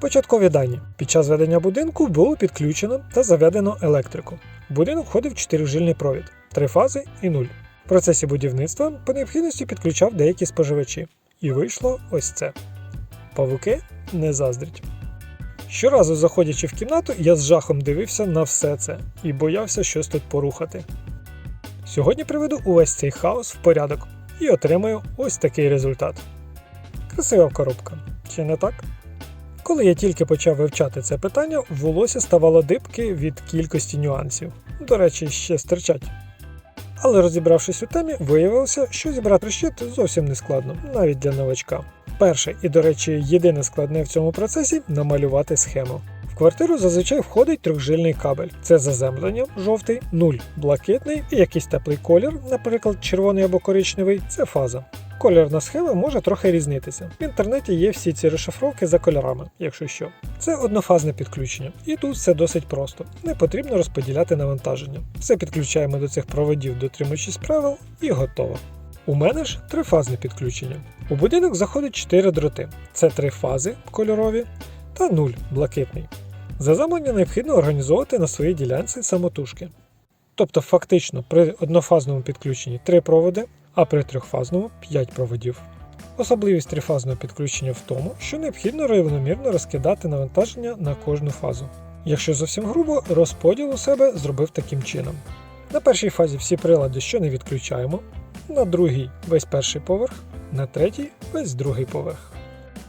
Початкові дані. Під час ведення будинку було підключено та заведено електрику. Будинок входив 4-жильний провід, 3 фази і 0. В процесі будівництва по необхідності підключав деякі споживачі. І вийшло ось це. Павуки не заздрять. Щоразу заходячи в кімнату, я з жахом дивився на все це і боявся щось тут порухати. Сьогодні приведу увесь цей хаос в порядок і отримаю ось такий результат. Красива коробка, чи не так? Коли я тільки почав вивчати це питання, волосся ставало дибки від кількості нюансів. До речі, ще стирчать. Але розібравшись у темі, виявилося, що зібрати щит зовсім не складно, навіть для новачка. Перше і, до речі, єдине складне в цьому процесі намалювати схему. В квартиру зазвичай входить трьохжильний кабель. Це заземлення, жовтий, нуль, блакитний і якийсь теплий колір, наприклад, червоний або коричневий це фаза. Кольорна схема може трохи різнитися. В інтернеті є всі ці розшифровки за кольорами, якщо що. Це однофазне підключення, і тут все досить просто. Не потрібно розподіляти навантаження. Все підключаємо до цих проводів, дотримуючись правил, і готово. У мене ж трифазне підключення. У будинок заходить 4 дроти. Це три фази кольорові та 0 блакитний. Заземлення необхідно організовувати на своїй ділянці самотужки. Тобто, фактично, при однофазному підключенні 3 проводи, а при трьохфазному 5 проводів. Особливість трифазного підключення в тому, що необхідно рівномірно розкидати навантаження на кожну фазу. Якщо зовсім грубо, розподіл у себе зробив таким чином. На першій фазі всі прилади, що не відключаємо, на другій весь перший поверх, на третій весь другий поверх.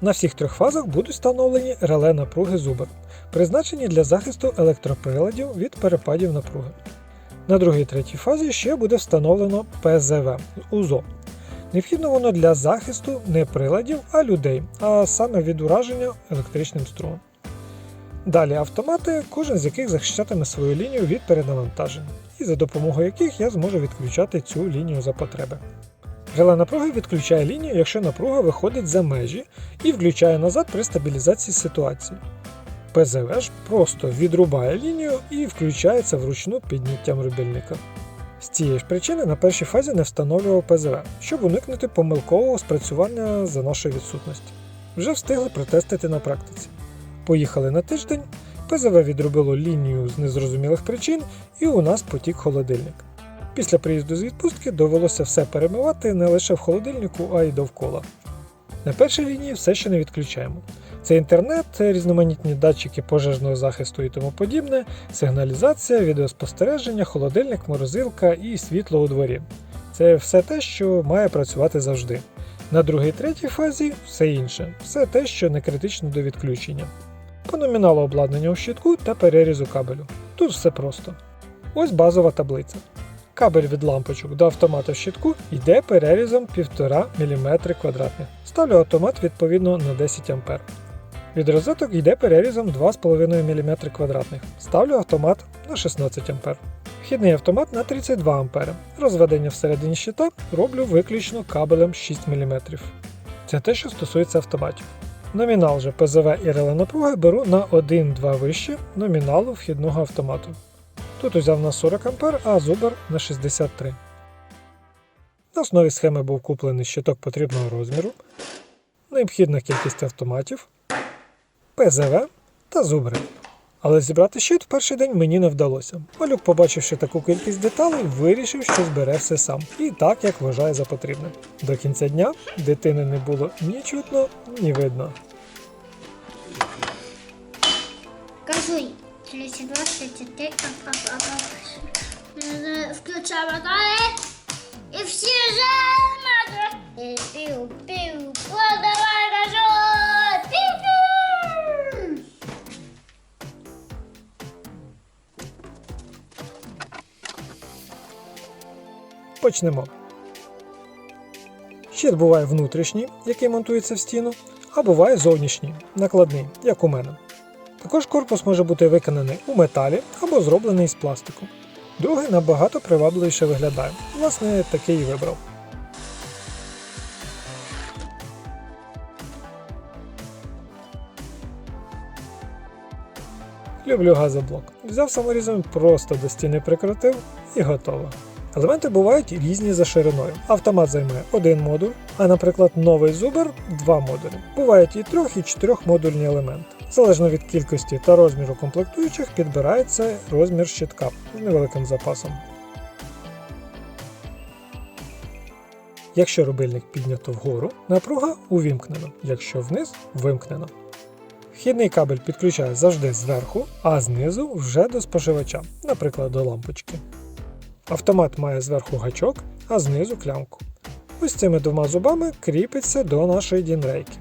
На всіх трьох фазах будуть встановлені реле напруги зубр, призначені для захисту електроприладів від перепадів напруги. На другій третій фазі ще буде встановлено ПЗВ УЗО. Необхідно воно для захисту не приладів, а людей, а саме від ураження електричним струмом. Далі автомати, кожен з яких захищатиме свою лінію від перенавантажень, і за допомогою яких я зможу відключати цю лінію за потреби. Реле напруги відключає лінію, якщо напруга виходить за межі і включає назад при стабілізації ситуації. ПЗВ просто відрубає лінію і включається вручну підняттям рубільника. З цієї ж причини на першій фазі не встановлював ПЗВ, щоб уникнути помилкового спрацювання за нашої відсутності. Вже встигли протестити на практиці. Поїхали на тиждень, ПЗВ відробило лінію з незрозумілих причин, і у нас потік холодильник. Після приїзду з відпустки довелося все перемивати не лише в холодильнику, а й довкола. На першій лінії все ще не відключаємо. Це інтернет, різноманітні датчики пожежного захисту і тому подібне, сигналізація, відеоспостереження, холодильник, морозилка і світло у дворі. Це все те, що має працювати завжди. На другій третій фазі все інше, все те, що не критично до відключення. По номіналу обладнання у щитку та перерізу кабелю. Тут все просто. Ось базова таблиця. Кабель від лампочок до автомата в щитку йде перерізом 1,5 мм квадратних. Ставлю автомат відповідно на 10 А. Від розеток йде перерізом 2,5 мм. Ставлю автомат на 16 А. Вхідний автомат на 32 А. Розведення всередині щита роблю виключно кабелем 6 мм. Це те, що стосується автоматів. Номінал же ПЗВ і реле напруги беру на 1-2 вище номіналу вхідного автомату. Тут узяв на 40 А, а зубр на 63. На основі схеми був куплений щиток потрібного розміру, необхідна кількість автоматів, ПЗВ та зубри. Але зібрати щит в перший день мені не вдалося. Малюк, побачивши таку кількість деталей, вирішив, що збере все сам, і так, як вважає за потрібне. До кінця дня дитини не було ні чутно, ні видно. Кажи. 32, 33, ап, ап, ап, ап. Е, Включаємо. І всі. І пів, пів, Почнемо. Щит буває внутрішній, який монтується в стіну, а буває зовнішній, накладний, як у мене. Також корпус може бути виконаний у металі або зроблений з пластику. Другий набагато привабливіше виглядає. Власне, такий і вибрав. Люблю газоблок. Взяв саморізом, просто до стіни прикрутив і готово. Елементи бувають різні за шириною. Автомат займає один модуль, а, наприклад, новий зубр два модулі. Бувають і трьох, і чотирьохмодульні елементи. Залежно від кількості та розміру комплектуючих підбирається розмір щитка з невеликим запасом. Якщо рубильник піднято вгору, напруга увімкнена, якщо вниз вимкнена. Вхідний кабель підключає завжди зверху, а знизу вже до споживача, наприклад, до лампочки. Автомат має зверху гачок, а знизу клямку. Ось цими двома зубами кріпиться до нашої дінрейки.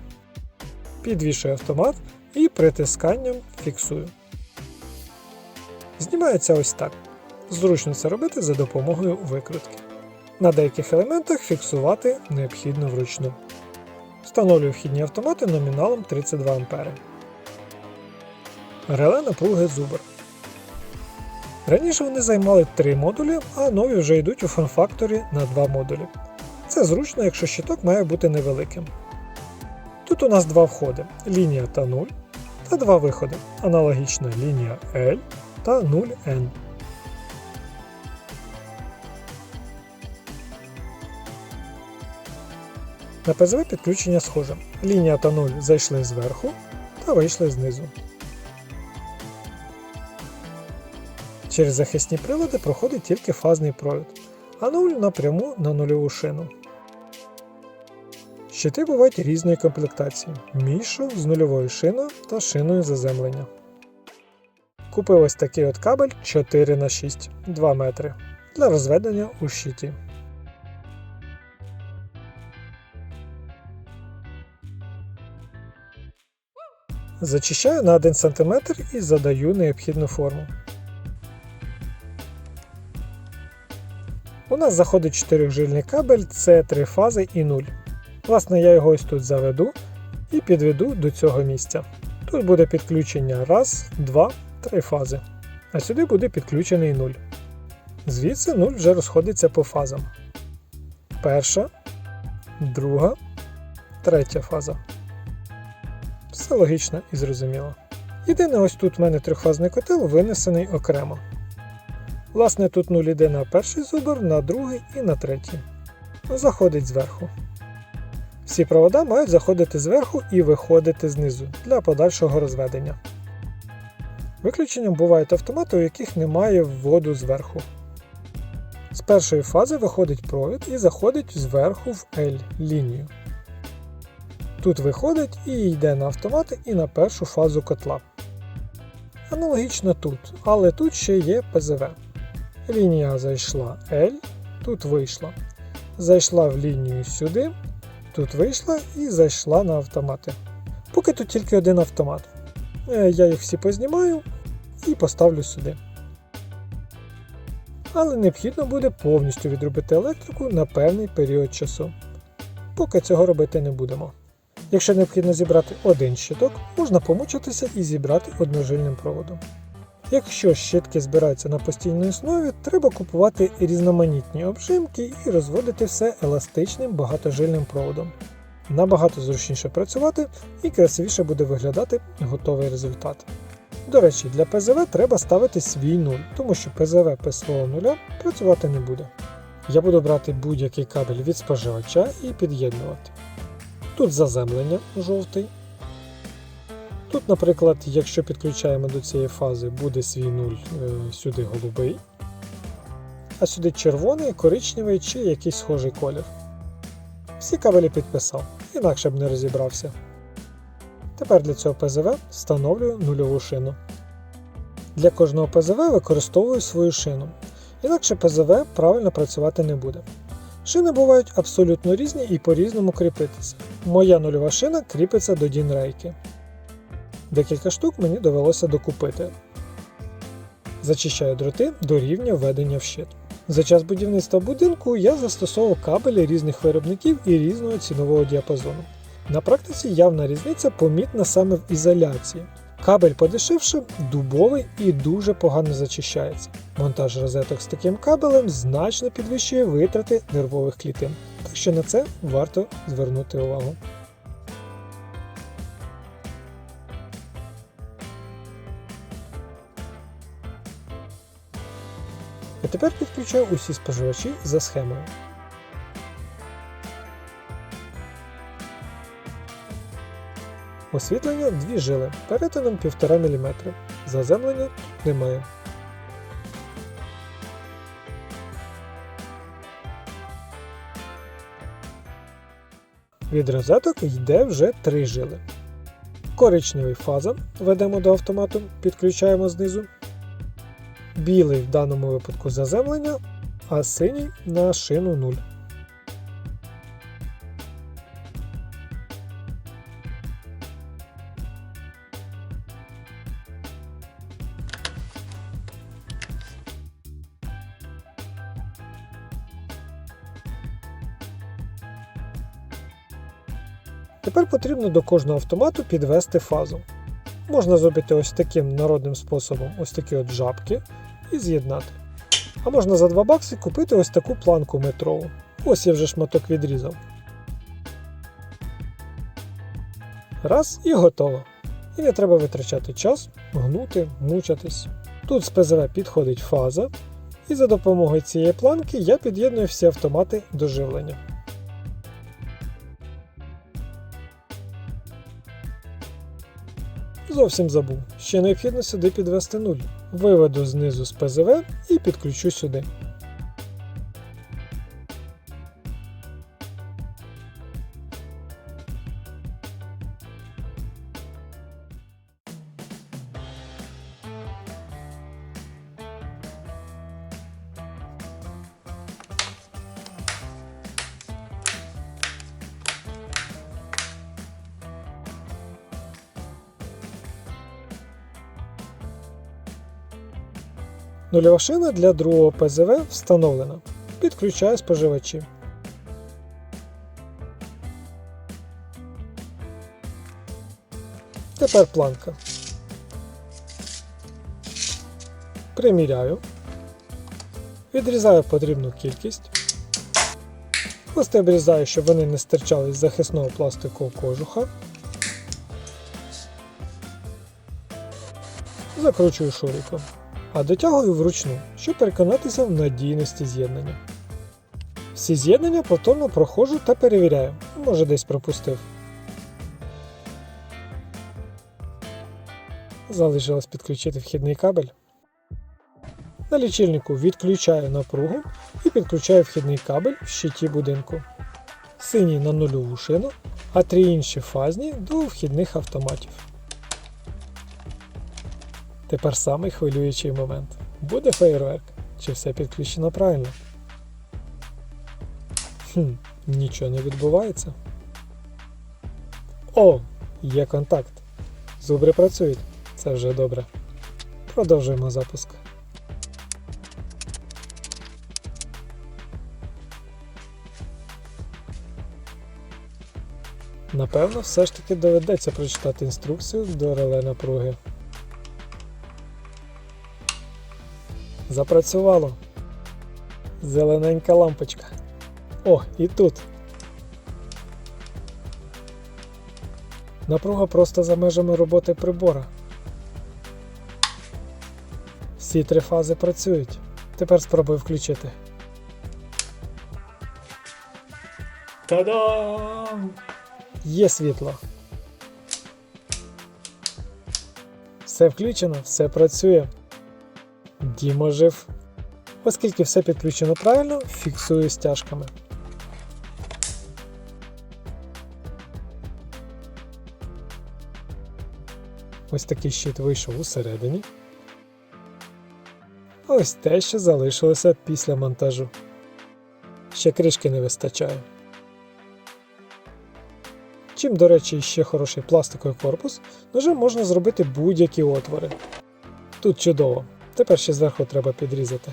Підвішую автомат і притисканням фіксую. Знімається ось так. Зручно це робити за допомогою викрутки. На деяких елементах фіксувати необхідно вручну. Встановлюю вхідні автомати номіналом 32 А. Реле напруги Зубр. Раніше вони займали 3 модулі, а нові вже йдуть у форм-факторі на 2 модулі. Це зручно, якщо щиток має бути невеликим. Тут у нас два входи лінія та 0 та два виходи аналогічна лінія L та 0N. На ПЗВ підключення схоже. Лінія та 0 зайшли зверху та вийшли знизу. Через захисні прилади проходить тільки фазний провід, а 0 напряму на нульову шину. Щити бувають різної комплектації: мішу з нульовою шиною та шиною заземлення. Купив ось такий от кабель 4х6 2 метри для розведення у щиті. Зачищаю на 1 см і задаю необхідну форму. Нас заходить 4 кабель, це 3 фази і 0. Власне, я його ось тут заведу і підведу до цього місця. Тут буде підключення 1, 2, 3 фази. А сюди буде підключений 0. Звідси 0 вже розходиться по фазам. Перша, друга, третя фаза. Все логічно і зрозуміло. Єдине, ось тут в мене трьохфазний котел винесений окремо. Власне, тут 0 йде на перший зубр, на другий і на третій. Заходить зверху. Всі провода мають заходити зверху і виходити знизу для подальшого розведення. Виключенням бувають автомати, у яких немає вводу зверху. З першої фази виходить провід і заходить зверху в L лінію. Тут виходить і йде на автомати і на першу фазу котла. Аналогічно тут, але тут ще є ПЗВ. Лінія зайшла L, тут вийшла. Зайшла в лінію сюди, тут вийшла і зайшла на автомати. Поки тут тільки один автомат. Е, Я їх всі познімаю і поставлю сюди. Але необхідно буде повністю відробити електрику на певний період часу. Поки цього робити не будемо. Якщо необхідно зібрати один щиток, можна помучитися і зібрати одножильним проводом. Якщо щитки збираються на постійній основі, треба купувати різноманітні обжимки і розводити все еластичним багатожильним проводом. Набагато зручніше працювати і красивіше буде виглядати готовий результат. До речі, для ПЗВ треба ставити свій нуль, тому що ПЗВ без свого нуля працювати не буде. Я буду брати будь-який кабель від споживача і під'єднувати. Тут заземлення жовтий. Тут, наприклад, якщо підключаємо до цієї фази, буде свій нуль е, сюди голубий, а сюди червоний, коричневий чи якийсь схожий колір. Всі кабелі підписав, інакше б не розібрався. Тепер для цього ПЗВ встановлюю нульову шину. Для кожного ПЗВ використовую свою шину, інакше ПЗВ правильно працювати не буде. Шини бувають абсолютно різні і по-різному кріпитися. Моя нульова шина кріпиться до дінрейки. Декілька штук мені довелося докупити. Зачищаю дроти до рівня введення в щит. За час будівництва будинку я застосовував кабелі різних виробників і різного цінового діапазону. На практиці явна різниця помітна саме в ізоляції. Кабель подешевше, дубовий і дуже погано зачищається. Монтаж розеток з таким кабелем значно підвищує витрати нервових клітин, так що на це варто звернути увагу. Тепер підключаю усі споживачі за схемою. Освітлення 2 жили перетином 1,5 мм. Заземлення немає. Від розеток йде вже 3 жили. Коричневий фаза ведемо до автомату, підключаємо знизу. Білий в даному випадку заземлення, а синій на шину 0. Тепер потрібно до кожного автомату підвести фазу. Можна зробити ось таким народним способом ось такі от жабки і з'єднати. А можна за 2 бакси купити ось таку планку метрову. Ось я вже шматок відрізав. Раз і готово. І не треба витрачати час, гнути, мучатись. Тут з ПЗВ підходить фаза, і за допомогою цієї планки я під'єдную всі автомати до живлення. Зовсім забув. Ще необхідно сюди підвести нуль. Виведу знизу з ПЗВ і підключу сюди. Нульова шина для другого ПЗВ встановлена. Підключаю споживачі. Тепер планка. Приміряю. Відрізаю потрібну кількість. Хвости обрізаю, щоб вони не стирчали з захисного пластикового кожуха. Закручую шуриком а дотягую вручну, щоб переконатися в надійності з'єднання. Всі з'єднання повторно проходжу та перевіряю, може десь пропустив. Залишилось підключити вхідний кабель. На лічильнику відключаю напругу і підключаю вхідний кабель в щиті будинку. Синій на нульову шину, а три інші фазні до вхідних автоматів. Тепер самий хвилюючий момент. Буде фейерверк? Чи все підключено правильно? Хм, нічого не відбувається. О, є контакт. Зубри працюють. Це вже добре. Продовжуємо запуск. Напевно, все ж таки доведеться прочитати інструкцію до реле напруги. Запрацювало. Зелененька лампочка. О, і тут. Напруга просто за межами роботи прибора. Всі три фази працюють. Тепер спробую включити. Та-дам! Є світло. Все включено, все працює. Дімо жив. Оскільки все підключено правильно, фіксую стяжками. Ось такий щит вийшов усередині. Ось те, що залишилося після монтажу. Ще кришки не вистачає. Чим, до речі, ще хороший пластиковий корпус, ножем можна зробити будь-які отвори. Тут чудово. Тепер ще зверху треба підрізати.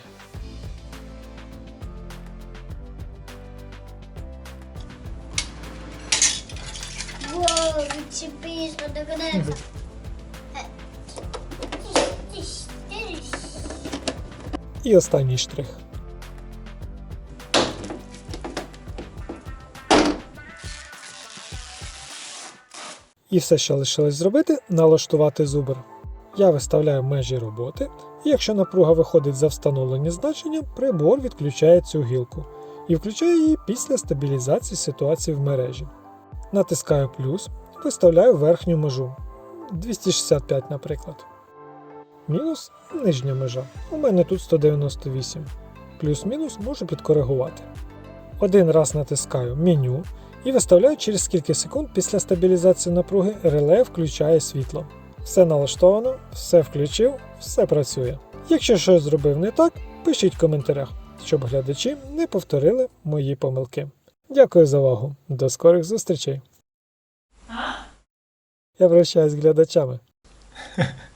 Воу, відчепись, подогнеться. І останній штрих. І все, що лишилось зробити, налаштувати зубр. Я виставляю межі роботи, і якщо напруга виходить за встановлені значення, прибор відключає цю гілку і включає її після стабілізації ситуації в мережі. Натискаю плюс, виставляю верхню межу 265, наприклад. Мінус нижня межа. У мене тут 198. Плюс-мінус можу підкоригувати. Один раз натискаю меню і виставляю через скільки секунд після стабілізації напруги реле включає світло. Все налаштовано, все включив, все працює. Якщо щось зробив не так, пишіть в коментарях, щоб глядачі не повторили мої помилки. Дякую за увагу. До скорих зустрічей. Я прощаюсь з глядачами.